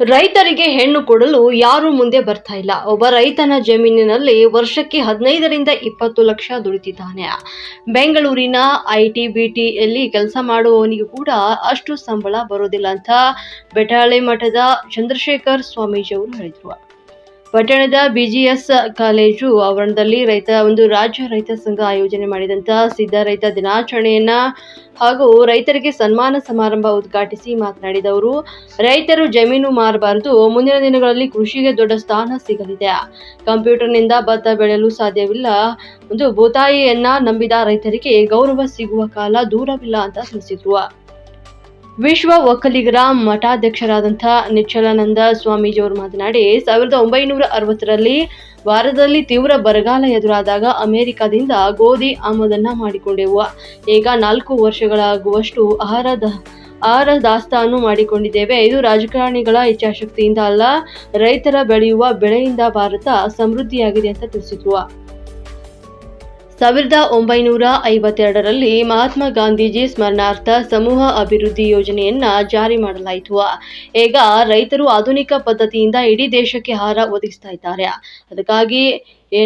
ರೈತರಿಗೆ ಹೆಣ್ಣು ಕೊಡಲು ಯಾರು ಮುಂದೆ ಬರ್ತಾ ಇಲ್ಲ. ಒಬ್ಬ ರೈತನ ಜಮೀನಿನಲ್ಲಿ ವರ್ಷಕ್ಕೆ ಹದಿನೈದರಿಂದ ಇಪ್ಪತ್ತು ಲಕ್ಷ ದುಡಿತಿದ್ದಾನೆ. ಬೆಂಗಳೂರಿನ ಐ ಟಿ ಬಿ ಟಿಯಲ್ಲಿ ಕೆಲಸ ಮಾಡುವವನಿಗೂ ಕೂಡ ಅಷ್ಟು ಸಂಬಳ ಬರೋದಿಲ್ಲ ಅಂತ ಬೆಟಾಳೆ ಮಠದ ಚಂದ್ರಶೇಖರ್ ಸ್ವಾಮೀಜಿ ಅವರು ಹೇಳಿದರು. ಪಟ್ಟಣದ ಬಿಜಿಎಸ್ ಕಾಲೇಜು ಆವರಣದಲ್ಲಿ ರೈತ, ಒಂದು ರಾಜ್ಯ ರೈತ ಸಂಘ ಆಯೋಜನೆ ಮಾಡಿದಂತ ಸಿದ್ಧ ರೈತ ದಿನಾಚರಣೆಯನ್ನ ಹಾಗೂ ರೈತರಿಗೆ ಸನ್ಮಾನ ಸಮಾರಂಭ ಉದ್ಘಾಟಿಸಿ ಮಾತನಾಡಿದ ಅವರು, ರೈತರು ಜಮೀನು ಮಾರಬಾರದು, ಮುಂದಿನ ದಿನಗಳಲ್ಲಿ ಕೃಷಿಗೆ ದೊಡ್ಡ ಸ್ಥಾನ ಸಿಗಲಿದೆ. ಕಂಪ್ಯೂಟರ್ನಿಂದ ಭತ್ತ ಬೆಳೆಯಲು ಸಾಧ್ಯವಿಲ್ಲ. ಒಂದು ಭೂತಾಯಿಯನ್ನ ನಂಬಿದ ರೈತರಿಗೆ ಗೌರವ ಸಿಗುವ ಕಾಲ ದೂರವಿಲ್ಲ ಅಂತ ತಿಳಿಸಿದ್ರು. ವಿಶ್ವ ಒಕ್ಕಲಿಗರ ಮಠಾಧ್ಯಕ್ಷರಾದಂಥ ನಿಚ್ಚಲಾನಂದ ಸ್ವಾಮೀಜಿಯವರು ಮಾತನಾಡಿ, ಸಾವಿರದ ಒಂಬೈನೂರ ಅರವತ್ತರಲ್ಲಿ ಭಾರತದಲ್ಲಿ ತೀವ್ರ ಬರಗಾಲ ಎದುರಾದಾಗ ಅಮೆರಿಕದಿಂದ ಗೋಧಿ ಆಮದನ್ನ ಮಾಡಿಕೊಂಡೆವು. ಈಗ ನಾಲ್ಕು ವರ್ಷಗಳಾಗುವಷ್ಟು ಆಹಾರ ಆಹಾರ ದಾಸ್ತಾನು ಮಾಡಿಕೊಂಡಿದ್ದೇವೆ. ಇದು ರಾಜಕಾರಣಿಗಳ ಇಚ್ಛಾಶಕ್ತಿಯಿಂದ ಅಲ್ಲ, ರೈತರ ಬೆಳೆಯುವ ಬೆಳೆಯಿಂದ ಭಾರತ ಸಮೃದ್ಧಿಯಾಗಿದೆ ಅಂತ ತಿಳಿಸಿದ್ರು. ಸಾವಿರದ ಒಂಬೈನೂರ ಐವತ್ತೆರಡರಲ್ಲಿ ಮಹಾತ್ಮ ಗಾಂಧೀಜಿ ಸ್ಮರಣಾರ್ಥ ಸಮೂಹ ಅಭಿವೃದ್ಧಿ ಯೋಜನೆಯನ್ನ ಜಾರಿ ಮಾಡಲಾಯಿತು. ಈಗ ರೈತರು ಆಧುನಿಕ ಪದ್ಧತಿಯಿಂದ ಇಡೀ ದೇಶಕ್ಕೆ ಆಹಾರ ಒದಗಿಸ್ತಾ ಇದ್ದಾರೆ. ಅದಕ್ಕಾಗಿ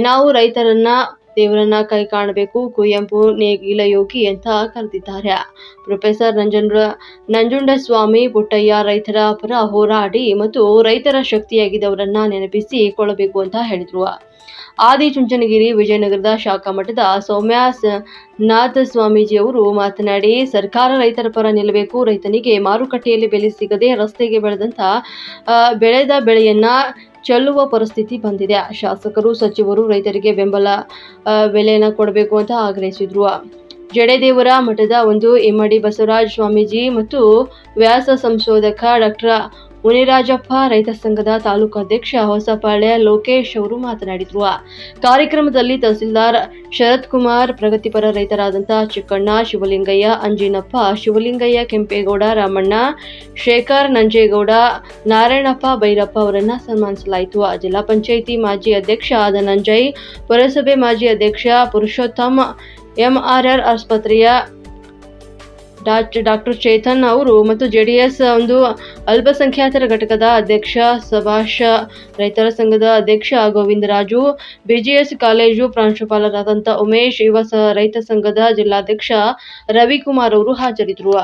ನಾವು ರೈತರನ್ನ ದೇವರನ್ನ ಕೈ ಕಾಣಬೇಕು ಕುವೆಂಪು ನೇಗಿಲ ಯೋಗಿ ಅಂತ ಕರೆದಿದ್ದಾರೆ. ಪ್ರೊಫೆಸರ್ ನಂಜುಂಡ ಸ್ವಾಮಿ ಪುಟ್ಟಯ್ಯ ರೈತರ ಪರ ಹೋರಾಡಿ ಮತ್ತು ರೈತರ ಶಕ್ತಿಯಾಗಿದ್ದವರನ್ನ ನೆನಪಿಸಿಕೊಳ್ಳಬೇಕು ಅಂತ ಹೇಳಿದ್ರು. ಆದಿಚುಂಚನಗಿರಿ ವಿಜಯನಗರದ ಶಾಖಾ ಮಠದ ಸೌಮ್ಯ ನಾಥ ಸ್ವಾಮೀಜಿಯವರು ಮಾತನಾಡಿ ಸರ್ಕಾರ ರೈತರ ಪರ ನಿಲ್ಲಬೇಕು ರೈತನಿಗೆ ಮಾರುಕಟ್ಟೆಯಲ್ಲಿ ಬೆಲೆ ಸಿಗದೆ ರಸ್ತೆಗೆ ಬೆಳೆದಂತ ಆ, ಬೆಳೆದ ಬೆಳೆಯನ್ನ ಚೆಲ್ಲುವ ಪರಿಸ್ಥಿತಿ ಬಂದಿದೆ. ಶಾಸಕರು, ಸಚಿವರು ರೈತರಿಗೆ ಬೆಂಬಲ ಬೆಲೆಯನ್ನು ಕೊಡಬೇಕು ಅಂತ ಆಗ್ರಹಿಸಿದ್ರು. ಜಡೆದೇವರ ಮಠದ ಒಂದು ಎಮ್ಮಡಿ ಬಸವರಾಜ್ ಸ್ವಾಮೀಜಿ ಮತ್ತು ವ್ಯಾಸ ಸಂಶೋಧಕ ಡಾಕ್ಟರ್ ಮುನಿರಾಜಪ್ಪ, ರೈತ ಸಂಘದ ತಾಲೂಕು ಅಧ್ಯಕ್ಷ ಹೊಸಪಾಳ್ಯ ಲೋಕೇಶ್ ಅವರು ಮಾತನಾಡಿದರು. ಕಾರ್ಯಕ್ರಮದಲ್ಲಿ ತಹಸೀಲ್ದಾರ್ ಶರತ್ ಕುಮಾರ್, ಪ್ರಗತಿಪರ ರೈತರಾದಂತಹ ಚಿಕ್ಕಣ್ಣ ಶಿವಲಿಂಗಯ್ಯ, ಅಂಜಿನಪ್ಪ ಶಿವಲಿಂಗಯ್ಯ, ಕೆಂಪೇಗೌಡ ರಾಮಣ್ಣ, ಶೇಖರ್ ನಂಜೇಗೌಡ, ನಾರಾಯಣಪ್ಪ ಭೈರಪ್ಪ ಅವರನ್ನ ಸನ್ಮಾನಿಸಲಾಯಿತು. ಜಿಲ್ಲಾ ಪಂಚಾಯಿತಿ ಮಾಜಿ ಅಧ್ಯಕ್ಷ ಧನಂಜಯ್ ಪುರಸಭೆ ಮಾಜಿ ಅಧ್ಯಕ್ಷ ಪುರುಷೋತ್ತಮ್, ಎಂಆರ್ಆರ್ ಆಸ್ಪತ್ರೆಯ ಡಾಕ್ಟರ್ ಚೇತನ್ ಅವರು ಮತ್ತು ಜೆಡಿಎಸ್ ಒಂದು ಅಲ್ಪಸಂಖ್ಯಾತರ ಘಟಕದ ಅಧ್ಯಕ್ಷ ಸಭಾಷ ರೈತರ ಸಂಘದ ಅಧ್ಯಕ್ಷ ಗೋವಿಂದರಾಜು, ಬಿಜಿಎಸ್ ಕಾಲೇಜು ಪ್ರಾಂಶುಪಾಲರಾದಂಥ ಉಮೇಶ್, ಯುವ ರೈತ ಸಂಘದ ಜಿಲ್ಲಾಧ್ಯಕ್ಷ ರವಿಕುಮಾರ್ ಅವರು ಹಾಜರಿದ್ದರು.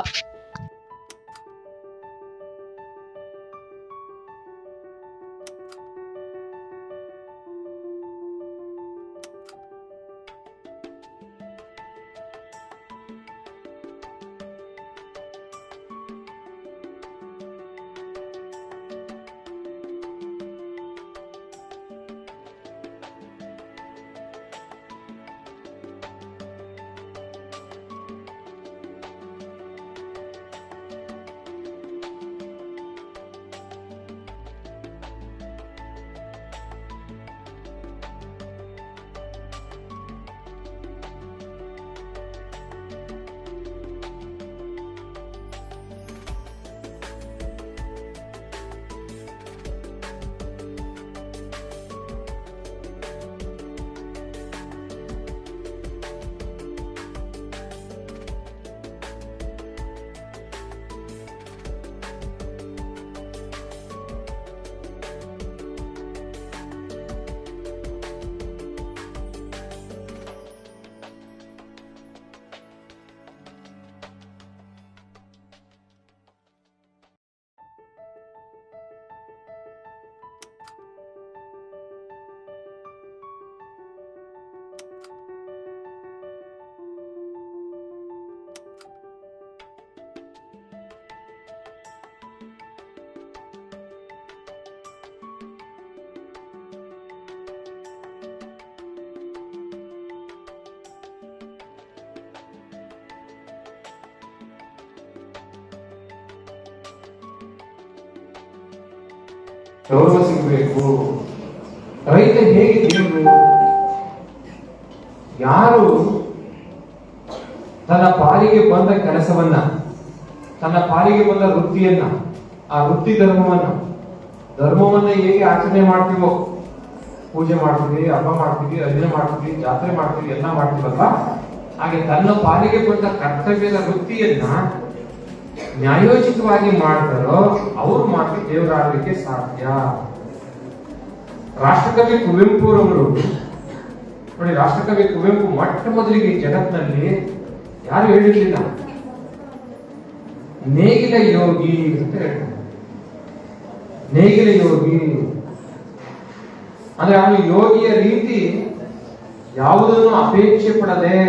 ಗೌರವ ಸಿಗಬೇಕು. ರೈತ ಹೇಗೆ ತಿನ್ನಬೇಕು ಯಾರು ತನ್ನ ಪಾಲಿಗೆ ಬಂದ ಕೆಲಸವನ್ನ, ತನ್ನ ಪಾಲಿಗೆ ಬಂದ ವೃತ್ತಿಯನ್ನ, ಆ ವೃತ್ತಿ ಧರ್ಮವನ್ನ ಧರ್ಮವನ್ನ ಹೇಗೆ ಆಚರಣೆ ಮಾಡ್ತೀವೋ? ಪೂಜೆ ಮಾಡ್ತೀವಿ, ಹಬ್ಬ ಮಾಡ್ತೀವಿ ಅರ್ಜನೆ ಮಾಡ್ತೀವಿ, ಜಾತ್ರೆ ಮಾಡ್ತೀವಿ, ಎಲ್ಲ ಮಾಡ್ತೀವಲ್ವಾ? ಹಾಗೆ ತನ್ನ ಪಾಲಿಗೆ ಬಂದ ಕರ್ತವ್ಯದ ವೃತ್ತಿಯನ್ನ ನ್ಯಾಯೋಚಿತವಾಗಿ ಮಾಡ್ತಾರೋ ಅವ್ರು ಮಾತ್ರ ದೇವರಾಗಲಿಕ್ಕೆ ಸಾಧ್ಯ. ರಾಷ್ಟ್ರಕವಿ ಕುವೆಂಪುರವರು ನೋಡಿ ರಾಷ್ಟ್ರಕವಿ ಕುವೆಂಪು ಮೊಟ್ಟ ಮೊದಲಿಗೆ ಜಗತ್ತಿನಲ್ಲಿ ಯಾರು ಹೇಳಿರ್ಲಿಲ್ಲ? ನೇಗಿಲ ಯೋಗಿ ಅಂತ ಹೇಳ್ತಾರೆ. ನೇಗಿಲ ಯೋಗಿ. ಅಂದ್ರೆ ಅವನು ಯೋಗಿಯ ರೀತಿ ಯಾವುದನ್ನು ಅಪೇಕ್ಷೆ ಪಡದೆ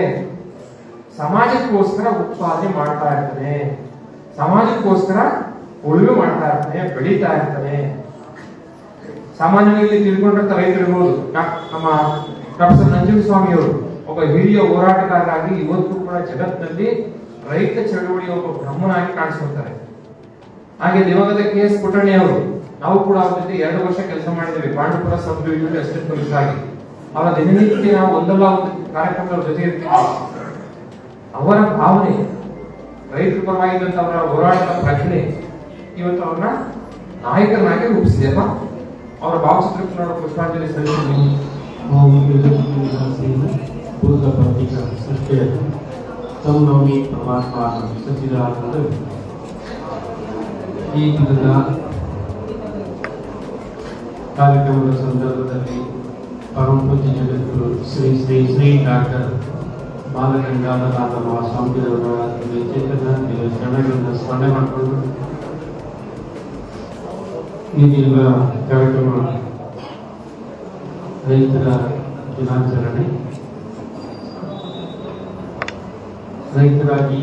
ಸಮಾಜಕ್ಕೋಸ್ಕರ ಉತ್ಪಾದನೆ ಮಾಡ್ತಾ ಇರ್ತಾನೆ. ಸಮಾಜಕ್ಕೋಸ್ಕರ ಉಳುಮೆ ಮಾಡ್ತಾ ಇರ್ತಾನೆ, ಬೆಳೀತಾ ಇರ್ತಾನೆ. ಸಾಮಾನ್ಯವಾಗಿ ತಿಳ್ಕೊಂಡಿರ್ತ ರೈತರಿರ್ಬೋದು ನಮ್ಮ ನಮ್ಮ ಪ್ರೊಫೆಸರ್ ನಂಜುಂಡಸ್ವಾಮಿ ಅವರು ಒಬ್ಬ ಹಿರಿಯ ಹೋರಾಟಗಾರರಾಗಿ ಇವತ್ತು ಕೂಡ ಜಗತ್ತಿನಲ್ಲಿ ರೈತ ಚಳವಳಿಯ ಒಬ್ಬ ಬ್ರಹ್ಮನಾಗಿ ಕಾಣಿಸ್ಕೊಳ್ತಾರೆ. ಹಾಗೆ ದಿವಂಗತ ಕೆ ಎಸ್ ಪುಟ್ಟಣ್ಣಿ ಅವರು, ನಾವು ಕೂಡ ಅವ್ರ ಜೊತೆ ಎರಡು ವರ್ಷ ಕೆಲಸ ಮಾಡಿದ್ದೇವೆ. ಪಾಂಡುಪುರ ಸಬ್ ಡಿವಿಷನ್ ಅಸಿಸ್ಟೆಂಟ್ ಆಗಿ. ಅವರ ದಿನನಿತ್ಯ ನಾವು ಒಂದಲ್ಲ ಒಂದು ಕಾರ್ಯಕ್ರಮದ ಜೊತೆ ಇರ್ತೀವಿ ಅವರ ಭಾವನೆ ರೈತರ ಪರವಾಗಿದ್ದಂತ ಅವರ ಹೋರಾಟದ ಪ್ರಜ್ಞೆ ಇವತ್ತು ಅವ್ರನ್ನ ನಾಯಕರನ್ನಾಗಿ ರೂಪಿಸಿದೆ ಅಲ್ವಾ ಅವರ ಭಾವಚಿತ್ರಕ್ಕೆ ನೋಡೋ ಪುಷ್ಪಾಂಜಲಿ ಸಲ್ಲಿಸಿದ್ವಿ ಭೂತ ಪ್ರತೀಕ ಸೃಷ್ಟಿಯ ಸಂನವಮಿ ಪರಮಾತ್ಮ ಸಚ್ಚಿದಾನಂದ ಈ ದಿನದ ಕಾರ್ಯಕ್ರಮದ ಸಂದರ್ಭದಲ್ಲಿ ಪರಮ ಪೂಜ್ಯ ಜಗದ್ಗುರು ಶ್ರೀ ಶ್ರೀ ಶ್ರೀ ಡಾಕ್ಟರ್ ಬಾಲಗಂಗಾಧರನಾಥ ಮಹಾಸ್ವಾಮಿಯವರ ಚೇತನ ಶರಣಗಳನ್ನು ಸ್ಮರಣೆ ಮಾಡಿಕೊಂಡು ದಿನದ ಕಾರ್ಯಕ್ರಮ ರೈತರ ದಿನಾಚರಣೆ. ರೈತರಾಗಿ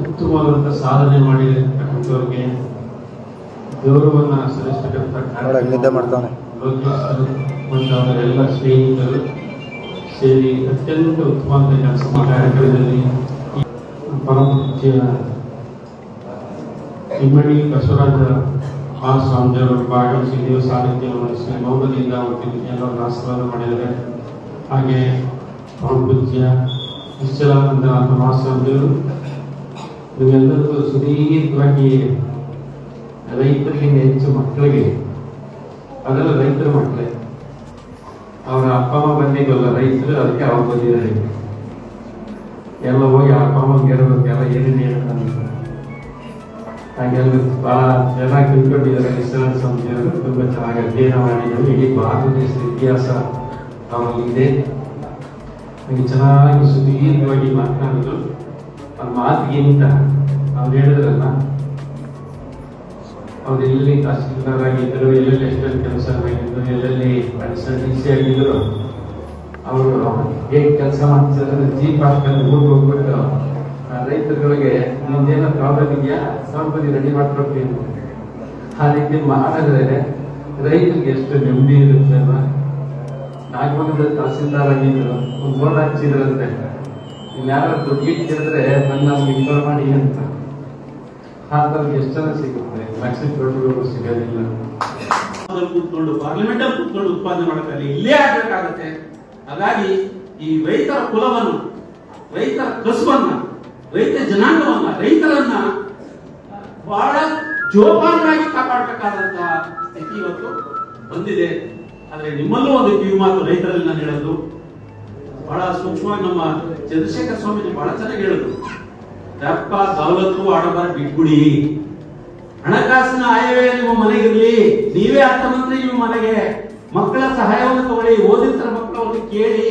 ಉತ್ತಮವಾದಂಥ ಸಾಧನೆ ಮಾಡಿರತಕ್ಕಂಥವ್ರಿಗೆ ಗೌರವವನ್ನು ಸಲ್ಲಿಸ್ತಕ್ಕಂಥ ಕಾರ್ಯಕ್ರಮ. ಮಾಡ್ತಾನೆ ಮುಂತಾದವರೆಲ್ಲ ಸ್ನೇಹಿತರು ಸೇರಿ ಅತ್ಯಂತ ಉತ್ತಮವಾದ ಕೆಲಸ ಕಾರ್ಯಕ್ರಮದಲ್ಲಿ ಈ ಪರಮ ಪೂಜ್ಯ ಇಮ್ಮಡಿ ಬಸವರಾಜ ಸ್ವಾಮಿಯವರು ಭಾಗವಹಿಸಿ ದೇವ ಸಾನ್ನಿಧ್ಯ ವಹಿಸಿ ಮೊಹಮ್ಮದಿಂದ ಅವತ್ತಿನ ಎಲ್ಲರನ್ನು ಆಶೀರ್ವಾದ ಮಾಡಿದ್ದಾರೆ. ಹಾಗೆ ಪರಮ ಪೂಜ್ಯ ನಿಶ್ಚಲಾನಂದನಾಥ ಮಹಾಸ್ವಾಮಿಯವರು ನೀವೆಲ್ಲರಿಗೂ ಸುದೀರ್ಘವಾಗಿ ರೈತರಿಗಿಂತ ಹೆಚ್ಚು ಮಕ್ಕಳಿಗೆ, ಅದೆಲ್ಲ ರೈತರ ಮಕ್ಕಳೇ. ಅವರ ಅಪ್ಪ ಅಮ್ಮ ಬಂದಿದ್ದಲ್ಲ ರೈತರು, ಅದಕ್ಕೆ ಅವ್ರು ಬಂದಿದ್ದಾರೆ. ಎಲ್ಲ ಹೋಗಿ ಅಪ್ಪ ಅಮ್ಮಗೆ ಇರಬೇಕೆಲ್ಲ ಏನೇನು ಹೇಳ್ತಾರೆ ಹಾಗೆಲ್ಲ ಬಹಳ ಚೆನ್ನಾಗಿ ತಿಳ್ಕೊಂಡಿದ್ದಾರೆ ವಿಶ್ವನಾಥ ಸಂಸ್ಥೆಯವರು ತುಂಬ ಚೆನ್ನಾಗಿ ಅಧ್ಯಯನ ಮಾಡಿದ್ದಾರೆ. ಇಡೀ ಭಾರತ ದೇಶದ ಇತಿಹಾಸ ಅವರಲ್ಲಿ ಇದೆ. ಹಾಗೆ ಚೆನ್ನಾಗಿ ಸುದೀರ್ಘವಾಗಿ ಮಾತನಾಡಿದ್ರು. ಆ ಮಾತಿಗಿಂತ ಅವ್ರು ಹೇಳಿದ್ರಲ್ಲ ಅವ್ರು ಎಲ್ಲಿ ತಹಸೀಲ್ದಾರ್ ಆಗಿದ್ದರು ಎಲ್ಲೆಲ್ಲಿ ಎಷ್ಟೆಲ್ಲಿ ಕೆಲಸ ಆಗಿದ್ರು ಎಲ್ಲೆಲ್ಲಿ ಡಿ ಆಗಿದ್ರು ಅವರು ಹೇಗೆ ಕೆಲಸ ಮಾಡ್ತಿದ್ರು ಜೀಪ್ ಹಾಕೊಂಡು ಊರಿಗೆ ಹೋಗ್ಬಿಟ್ಟು ರೈತರುಗಳಿಗೆ ನಿಮ್ದೇನೋ ಪ್ರಾಬ್ಲಮ್ ಇದೆಯಾ? ಸಂಪತ್ತಿ ರೆಡಿ ಮಾಡ್ಕೊಡ್ತೀನಿ. ಆ ರೀತಿ ಮಾಡಿದ್ರೆ ರೈತರಿಗೆ ಎಷ್ಟು ನೆಮ್ಮದಿ ಇರುತ್ತೆ ಅಲ್ವಾ? ನಾಗಮಂಗಲ ತಹಸೀಲ್ದಾರ್ ಆಗಿದ್ರು ಒಂದು ಬೋರ್ಡ್ ಹಚ್ಚಿದ್ರಂತೆ ಇನ್ಯಾರು ದುಡ್ಡು ಇಟ್ಟಿದ್ರೆ ಬಂದು ನಮ್ಗೆ ಇನ್ಫಾರ್ಮ್ ಮಾಡಿ ಅಂತ. ಹಾಗಾಗಿ ಎಷ್ಟು ಜನ ಸಿಗುತ್ತೆ? ಮ್ಯಾಕ್ಸಿಮ್ ದೊಡ್ಡವರು ಸಿಗೋದಿಲ್ಲ. ಕೂತ್ಕೊಂಡು ಪಾರ್ಲಿಮೆಂಟ್ ಅಲ್ಲಿ ಕೂತ್ಕೊಂಡು ಉತ್ಪಾದನೆ ಮಾಡಕ್ಕಾಗಲಿ ಇಲ್ಲೇ ಆಗ್ಬೇಕಾಗತ್ತೆ. ಹಾಗಾಗಿ ಈ ರೈತರ ಕುಲವನ್ನು, ರೈತರ ಕಸುವನ್ನ, ರೈತ ಜನಾಂಗವನ್ನ, ರೈತರನ್ನ ಬಹಳ ಜೋಪಾನವಾಗಿ ಕಾಪಾಡಬೇಕಾದಂತಹ ಸ್ಥಿತಿ ಇವತ್ತು ಬಂದಿದೆ. ಆದ್ರೆ ನಿಮ್ಮಲ್ಲೂ ಒಂದು ಕಿವಿ ಮಾತು ರೈತರಲ್ಲಿ ನಾನು ಹೇಳೋದು. ಬಹಳ ಸೂಕ್ಷ್ಮವಾಗಿ ನಮ್ಮ ಚಂದ್ರಶೇಖರ ಸ್ವಾಮೀಜಿ ಬಹಳ ಚೆನ್ನಾಗಿ ಹೇಳಿದ್ರು. ದಪ್ಪ ದೌಲತ್ತು ಆಡಬಾರ ಬಿಟ್ಬಿಡಿ. ಹಣಕಾಸಿನ ಆಯವೇ ನಿಮ್ಮ ಮನೆಗಿರ್ಲಿ. ನೀವೇ ಅರ್ಥಮಂತ್ರಿ ನಿಮ್ಮ ಮನೆಗೆ. ಮಕ್ಕಳ ಸಹಾಯವನ್ನು ತಗೊಳ್ಳಿ, ಓದಿತರ ಮಕ್ಕಳು ಅವ್ರಿಗೆ ಕೇಳಿ.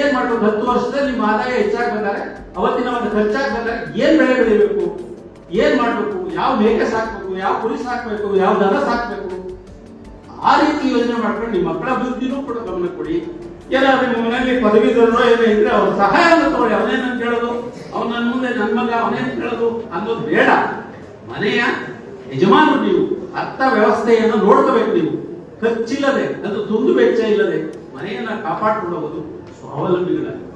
ಏನ್ ಮಾಡ್ಬೇಕು? ಹತ್ತು ವರ್ಷದಲ್ಲಿ ನಿಮ್ಮ ಆದಾಯ ಹೆಚ್ಚಾಗ್ಬೇಕಾದ್ರೆ ಅವತ್ತಿನ ಒಂದು ಖರ್ಚಾಗ್ಬೇಕಾದ್ರೆ ಏನ್ ಬೆಳೆ ಬೆಳಿಬೇಕು? ಏನ್ ಮಾಡ್ಬೇಕು? ಯಾವ ಮೇಕೆ ಸಾಕ್ಬೇಕು? ಯಾವ ಕುರಿ ಸಾಕ್ಬೇಕು? ಯಾವ ದನ ಸಾಕ್ಬೇಕು? ಆ ರೀತಿ ಯೋಜನೆ ಮಾಡ್ಕೊಂಡು ನಿಮ್ಮ ಮಕ್ಕಳ ಅಭಿವೃದ್ಧಿನೂ ಕೂಡ ಗಮನ ಕೊಡಿ. ಏನಾದ್ರೂ ನಿಮ್ಮ ಮನೆಯಲ್ಲಿ ಪದವೀಧರರು ಏನೋ ಇದ್ರೆ ಅವ್ರ ಸಹಾಯವನ್ನು ತಗೊಳ್ಳಿ. ಅವನೇನಂತ ನನ್ನ ಅವನೇ ಕೇಳೋದು ಅನ್ನೋದು ಬೇಡ. ಮನೆಯ ಯಜಮಾನರು ನೀವು, ಅರ್ಥ ವ್ಯವಸ್ಥೆಯನ್ನು ನೋಡ್ಕೋಬೇಕು ನೀವು. ಖರ್ಚಿಲ್ಲದೆ, ಅದು ದುಂದು ವೆಚ್ಚ ಇಲ್ಲದೆ ಮನೆಯನ್ನ ಕಾಪಾಡಿಕೊಳ್ಳುವುದು ಹೋಗೋದು ಸ್ವಾವಲಂಬಿಗಳಾಗಿ.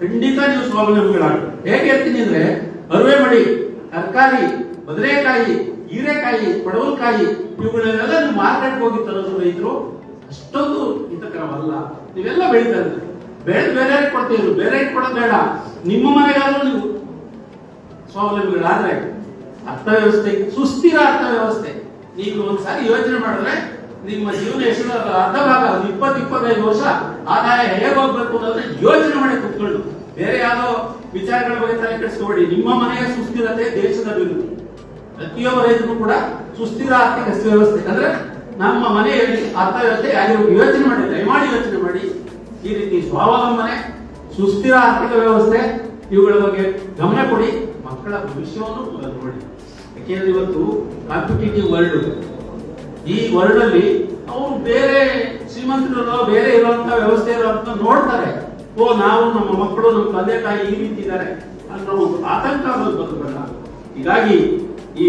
ಖಂಡಿತ ನೀವು ಸ್ವಾವಲಂಬಿಗಳಾಗಿ. ಹೇಗೆ ಹೇಳ್ತೀನಿ ಅಂದ್ರೆ, ಅರುವೆ ಮಡಿ, ತರಕಾರಿ, ಬದನೆಕಾಯಿ, ಹೀರೆಕಾಯಿ, ಪಡವಲಕಾಯಿ, ಇವುಗಳನ್ನೆಲ್ಲ ನೀವು ಮಾರ್ಕೆಟ್ಗೆ ಹೋಗಿ ತರೋದು ರೈತರು ಅಷ್ಟೊಂದು ಹಿತಕರವಲ್ಲ. ನೀವೆಲ್ಲ ಬೆಳೀತಾ ಇದ್ದೀರಿ ಬೇರೆ ಬೇರೆ ಕೊಡ್ತೀವಿ ಬೇರೆ ಕೊಡೋದು ಬೇಡ. ನಿಮ್ಮ ಮನೆಗಾದ್ರೂ ನೀವು ಸ್ವಾವಲಂಬಿಗಳಾದ್ರೆ ಅರ್ಥವ್ಯವಸ್ಥೆ, ಸುಸ್ಥಿರ ಅರ್ಥವ್ಯವಸ್ಥೆ. ನೀವು ಒಂದ್ಸಾರಿ ಯೋಚನೆ ಮಾಡಿದ್ರೆ ನಿಮ್ಮ ಜೀವನ ಎಷ್ಟು ಅರ್ಧ ಭಾಗ ಇಪ್ಪತ್ತು, ಇಪ್ಪತ್ತೈದು ವರ್ಷ ಆದಾಯ ಹೇಗೆ ಹೋಗ್ಬೇಕು ಅನ್ನೋದ್ರೆ ಯೋಚನೆ ಮಾಡಿ ಕುತ್ಕೊಂಡು. ಬೇರೆ ಯಾವುದೋ ವಿಚಾರಗಳ ಬಗ್ಗೆ ತಲೆ ಕೆಡಿಸ್ಕೊಬೇಡಿ. ನಿಮ್ಮ ಮನೆಯ ಸುಸ್ಥಿರತೆ ದೇಶದ ಅಭಿವೃದ್ಧಿ. ಪ್ರತಿಯೊಬ್ಬ ರೈತರು ಕೂಡ ಸುಸ್ಥಿರ ಆರ್ಥಿಕ ವ್ಯವಸ್ಥೆ. ಅಂದ್ರೆ ನಮ್ಮ ಮನೆಯಲ್ಲಿ ಅರ್ಥವ್ಯವಸ್ಥೆ ಯಾರು ಯೋಚನೆ ಮಾಡಿ, ದಯಮಾಡಿ ಯೋಚನೆ ಮಾಡಿ. ಈ ರೀತಿ ಸ್ವಾವಲಂಬನೆ, ಸುಸ್ಥಿರ ಆರ್ಥಿಕ ವ್ಯವಸ್ಥೆ ಇವುಗಳ ಬಗ್ಗೆ ಗಮನ ಕೊಡಿ. ಮಕ್ಕಳ ಭವಿಷ್ಯವನ್ನು ನೋಡಿ. ಯಾಕೆಂದ್ರೆ ಇವತ್ತು ಕಾಂಪಿಟೇಟಿವ್ ವರ್ಲ್ಡ್ ಈ ವರ್ಲ್ಡ್ ಅಲ್ಲಿ ಅವರು ಬೇರೆ ಶ್ರೀಮಂತರು ಬೇರೆ ಇರುವಂತ ವ್ಯವಸ್ಥೆ ಇರುವಂತ ನೋಡ್ತಾರೆ. ಓ, ನಾವು ನಮ್ಮ ಮಕ್ಕಳು, ನಮ್ಮ ತಂದೆ ತಾಯಿ ಈ ರೀತಿ ಇದ್ದಾರೆ ಅನ್ನೋ ಒಂದು ಆತಂಕ ಅನ್ನೋದು ಬಂದ್ಬಿಡಲ್ಲ. ಹೀಗಾಗಿ ಈ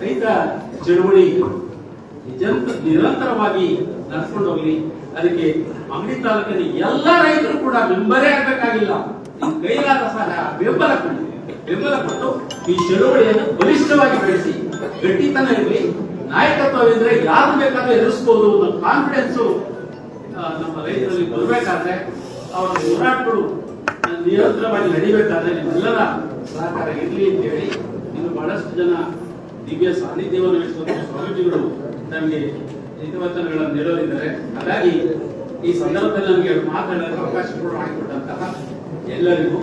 ರೈತ ಚಳುವಳಿ ನಿರಂತರವಾಗಿ ನಡ್ಕೊಂಡು ಹೋಗ್ಲಿ. ಅದಕ್ಕೆ ಅಂಗಡಿ ತಾಲೂಕಿನ ಎಲ್ಲ ರೈತರು ಕೂಡ ಬೆಂಬರೇ ಆಗ್ಬೇಕಾಗಿಲ್ಲ. ಕೈಲಾದ ಸಹ ಬೆಂಬಲ ಕೊಡಿ. ಬೆಂಬಲ ಕೊಟ್ಟು ಈ ಚಳುವಳಿಯನ್ನು ಬಲಿಷ್ಠವಾಗಿ ಬೆಳೆಸಿ, ಗಟ್ಟಿತನ ಇರಲಿ, ನಾಯಕತ್ವವಿದ್ರೆ ಯಾರು ಬೇಕಾದ್ರೂ ಎದುರಿಸಬಹುದು ಅನ್ನೋ ಕಾನ್ಫಿಡೆನ್ಸ್ ನಮ್ಮ ರೈತರಲ್ಲಿ ಬರಬೇಕಾದ್ರೆ ಅವರ ಹೋರಾಟಗಳು ನಿರಂತರವಾಗಿ ನಡಿಬೇಕಾದ್ರೆ ನಿಮ್ಮೆಲ್ಲರ ಸಹಕಾರ ಇರಲಿ ಅಂತ ಹೇಳಿ ಇನ್ನು ಬಹಳಷ್ಟು ಜನ ದಿವ್ಯ ಸಾನ್ನಿಧ್ಯವನ್ನು ವಹಿಸುವಂತಹ ಸ್ವಾಮೀಜಿಗಳು ನಮಗೆ ಹಿತವಚನಗಳನ್ನು ನೀಡೋರಿದ್ದಾರೆ. ಹಾಗಾಗಿ ಈ ಸಂದರ್ಭದಲ್ಲಿ ನಮಗೆ ಮಾತನಾಡಲು ಅವಕಾಶ ಮಾಡಿಕೊಟ್ಟಂತಹ ಎಲ್ಲರಿಗೂ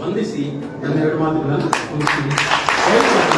ವಂದಿಸಿ ನನ್ನ ಎರಡು ಮಾತುಗಳನ್ನು ಮುಗಿಸಿ.